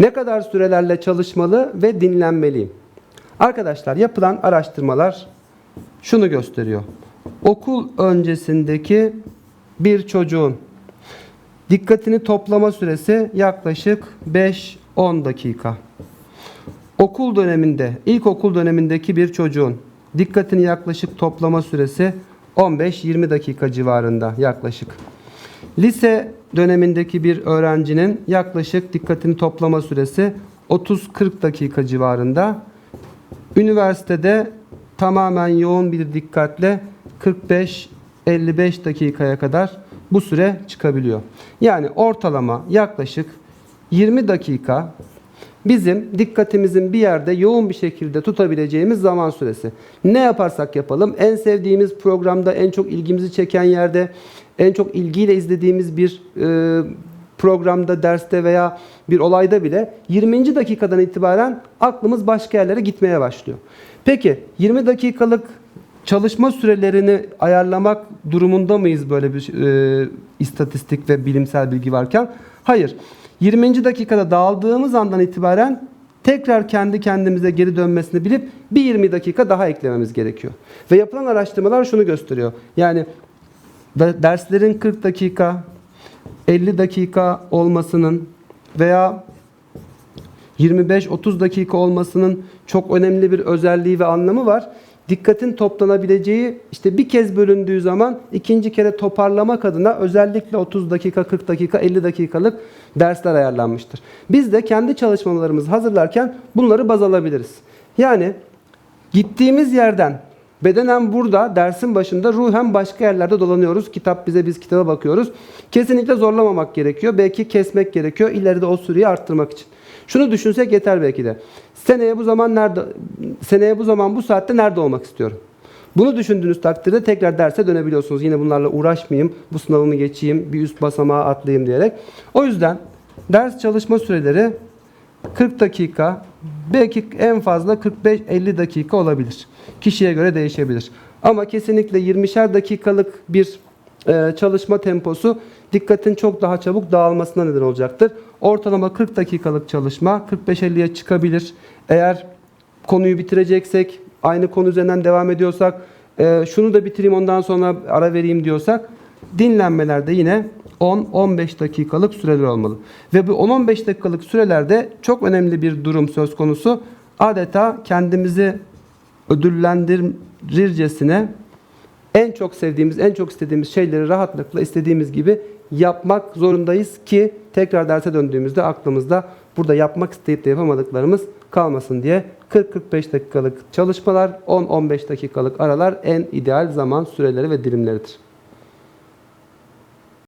Ne kadar sürelerle çalışmalı ve dinlenmeliyim? Arkadaşlar yapılan araştırmalar şunu gösteriyor. Okul öncesindeki bir çocuğun dikkatini toplama süresi yaklaşık 5-10 dakika. Okul döneminde, ilkokul dönemindeki bir çocuğun dikkatini yaklaşık toplama süresi 15-20 dakika civarında yaklaşık. Lise dönemindeki bir öğrencinin yaklaşık dikkatini toplama süresi 30-40 dakika civarında. Üniversitede tamamen yoğun bir dikkatle 45-55 dakikaya kadar bu süre çıkabiliyor. Yani ortalama yaklaşık 20 dakika bizim dikkatimizin bir yerde yoğun bir şekilde tutabileceğimiz zaman süresi. Ne yaparsak yapalım en sevdiğimiz programda en çok ilgimizi çeken yerde en çok ilgiyle izlediğimiz bir e, programda, derste veya bir olayda bile 20. dakikadan itibaren aklımız başka yerlere gitmeye başlıyor. Peki 20 dakikalık çalışma sürelerini ayarlamak durumunda mıyız böyle bir e, istatistik ve bilimsel bilgi varken? Hayır. 20. dakikada dağıldığımız andan itibaren tekrar kendi kendimize geri dönmesini bilip bir 20 dakika daha eklememiz gerekiyor. Ve yapılan araştırmalar şunu gösteriyor. Yani derslerin 40 dakika, 50 dakika olmasının veya 25-30 dakika olmasının çok önemli bir özelliği ve anlamı var. Dikkatin toplanabileceği işte bir kez bölündüğü zaman ikinci kere toparlamak adına özellikle 30 dakika, 40 dakika, 50 dakikalık dersler ayarlanmıştır. Biz de kendi çalışmalarımızı hazırlarken bunları baz alabiliriz. Yani gittiğimiz yerden bedenen burada dersin başında ruhen başka yerlerde dolanıyoruz. Kitap bize biz kitaba bakıyoruz. Kesinlikle zorlamamak gerekiyor. Belki kesmek gerekiyor. İleride o süreyi arttırmak için. Şunu düşünsek yeter belki de. Seneye bu zaman nerede seneye bu zaman bu saatte nerede olmak istiyorum? Bunu düşündüğünüz takdirde tekrar derse dönebiliyorsunuz. Yine bunlarla uğraşmayayım, bu sınavımı geçeyim, bir üst basamağa atlayayım diyerek. O yüzden ders çalışma süreleri 40 dakika, belki en fazla 45-50 dakika olabilir. Kişiye göre değişebilir. Ama kesinlikle 20'şer dakikalık bir e, çalışma temposu dikkatin çok daha çabuk dağılmasına neden olacaktır. Ortalama 40 dakikalık çalışma 45-50'ye çıkabilir. Eğer konuyu bitireceksek, aynı konu üzerinden devam ediyorsak, e, şunu da bitireyim ondan sonra ara vereyim diyorsak dinlenmelerde yine 10-15 dakikalık süreler olmalı. Ve bu 10-15 dakikalık sürelerde çok önemli bir durum söz konusu. Adeta kendimizi ödüllendirircesine en çok sevdiğimiz, en çok istediğimiz şeyleri rahatlıkla istediğimiz gibi yapmak zorundayız ki tekrar derse döndüğümüzde aklımızda burada yapmak isteyip de yapamadıklarımız kalmasın diye 40-45 dakikalık çalışmalar, 10-15 dakikalık aralar en ideal zaman süreleri ve dilimleridir.